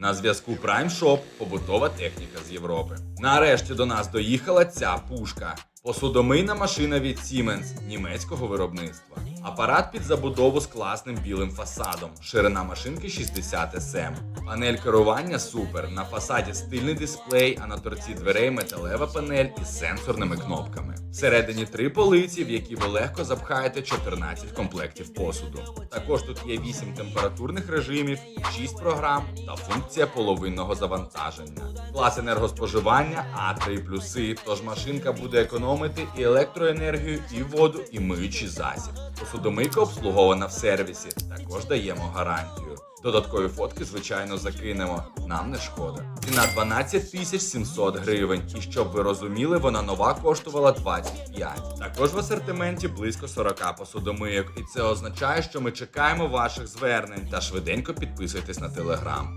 На зв'язку Prime Shop – побутова техніка з Європи. Нарешті до нас доїхала ця пушка. Посудомийна машина від Siemens німецького виробництва. Апарат під забудову з класним білим фасадом. Ширина машинки 60 см. Панель керування супер. На фасаді стильний дисплей, а на торці дверей металева панель із сенсорними кнопками. Всередині три полиці, в які ви легко запхаєте 14 комплектів посуду. Також тут є 8 температурних режимів, 6 програм та функція половинного завантаження. Клас енергоспоживання А3 плюси, тож машинка буде економити і електроенергію, і воду, і миючий засіб. Посудомийка обслугована в сервісі, також даємо гарантію. Додаткові фотки, звичайно, закинемо. Нам не шкода. Ціна 12 тисяч 700 гривень. І щоб ви розуміли, вона нова коштувала 25. Також в асортименті близько 40 посудомийок. І це означає, що ми чекаємо ваших звернень та швиденько підписуйтесь на телеграм.